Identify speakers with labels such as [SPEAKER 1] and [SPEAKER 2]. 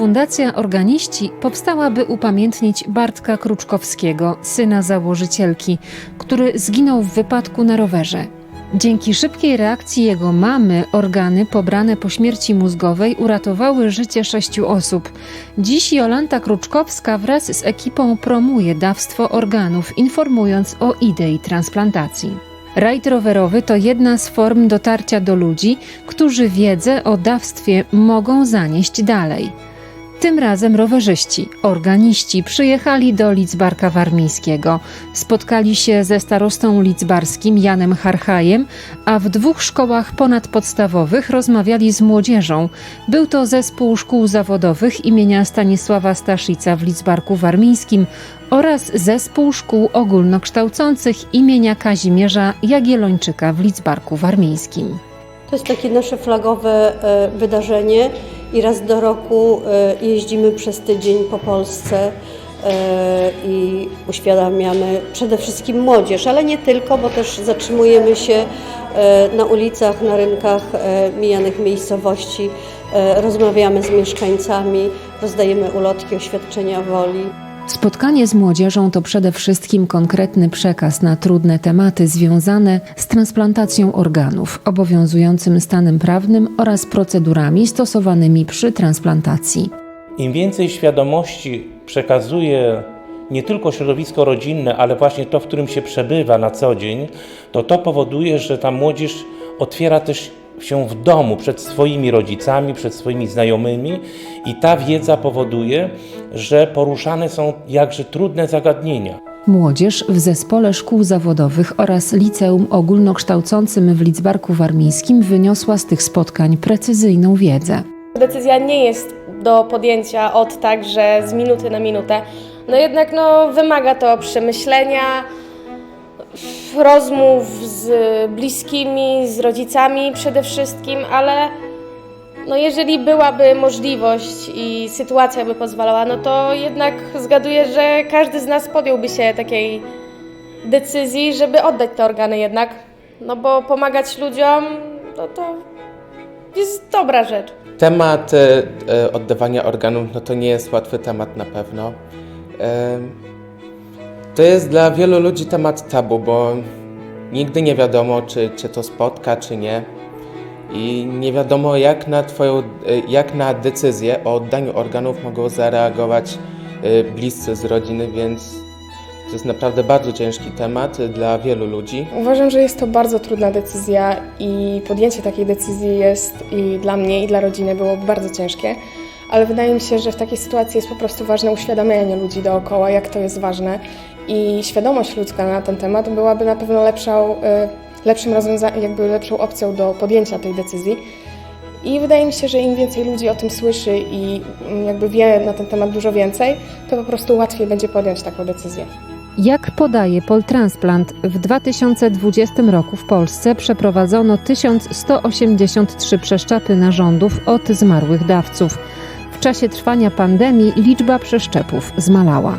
[SPEAKER 1] Fundacja Organiści powstała, by upamiętnić Bartka Kruczkowskiego, syna założycielki, który zginął w wypadku na rowerze. Dzięki szybkiej reakcji jego mamy organy pobrane po śmierci mózgowej uratowały życie sześciu osób. Dziś Jolanta Kruczkowska wraz z ekipą promuje dawstwo organów, informując o idei transplantacji. Rajd rowerowy to jedna z form dotarcia do ludzi, którzy wiedzę o dawstwie mogą zanieść dalej. Tym razem rowerzyści, organiści przyjechali do Lidzbarka Warmińskiego. Spotkali się ze starostą lidzbarskim Janem Harchajem, a w dwóch szkołach ponadpodstawowych rozmawiali z młodzieżą. Był to zespół szkół zawodowych imienia Stanisława Staszica w Lidzbarku Warmińskim oraz zespół szkół ogólnokształcących imienia Kazimierza Jagiellończyka w Lidzbarku Warmińskim.
[SPEAKER 2] To jest takie nasze flagowe e, wydarzenie i raz do roku e, jeździmy przez tydzień po Polsce e, i uświadamiamy przede wszystkim młodzież, ale nie tylko, bo też zatrzymujemy się e, na ulicach, na rynkach mijanych miejscowości, rozmawiamy z mieszkańcami, rozdajemy ulotki, oświadczenia woli.
[SPEAKER 1] Spotkanie z młodzieżą to przede wszystkim konkretny przekaz na trudne tematy związane z transplantacją organów, obowiązującym stanem prawnym oraz procedurami stosowanymi przy transplantacji.
[SPEAKER 3] Im więcej świadomości przekazuje nie tylko środowisko rodzinne, ale właśnie to, w którym się przebywa na co dzień, to to powoduje, że ta młodzież otwiera też się w domu przed swoimi rodzicami, przed swoimi znajomymi i ta wiedza powoduje, że poruszane są jakże trudne zagadnienia.
[SPEAKER 1] Młodzież w zespole szkół zawodowych oraz liceum ogólnokształcącym w Lidzbarku Warmińskim wyniosła z tych spotkań precyzyjną wiedzę.
[SPEAKER 4] Decyzja nie jest do podjęcia od tak, że z minuty na minutę. No jednak no, wymaga to przemyślenia, rozmów z bliskimi, z rodzicami przede wszystkim, ale no jeżeli byłaby możliwość i sytuacja by pozwalała, no to jednak zgaduję, że każdy z nas podjąłby się takiej decyzji, żeby oddać te organy jednak. No bo pomagać ludziom, no to jest dobra rzecz.
[SPEAKER 5] Temat e, e, oddawania organów no to nie jest łatwy temat na pewno. E, to jest dla wielu ludzi temat tabu, bo nigdy nie wiadomo, czy cię to spotka, czy nie. I nie wiadomo, jak na, twoją, e, jak na decyzję o oddaniu organów mogą zareagować e, bliscy z rodziny, więc to jest naprawdę bardzo ciężki temat dla wielu ludzi.
[SPEAKER 6] Uważam, że jest to bardzo trudna decyzja i podjęcie takiej decyzji jest i dla mnie, i dla rodziny było bardzo ciężkie, ale wydaje mi się, że w takiej sytuacji jest po prostu ważne uświadamianie ludzi dookoła, jak to jest ważne i świadomość ludzka na ten temat byłaby na pewno lepszą, y, lepszym jakby lepszą opcją do podjęcia tej decyzji. I wydaje mi się, że im więcej ludzi o tym słyszy i mm, jakby wie na ten temat dużo więcej, to po prostu łatwiej będzie podjąć taką decyzję.
[SPEAKER 1] Jak podaje Poltransplant, w 2020 roku w Polsce przeprowadzono 1183 przeszczepy narządów od zmarłych dawców. W czasie trwania pandemii liczba przeszczepów zmalała.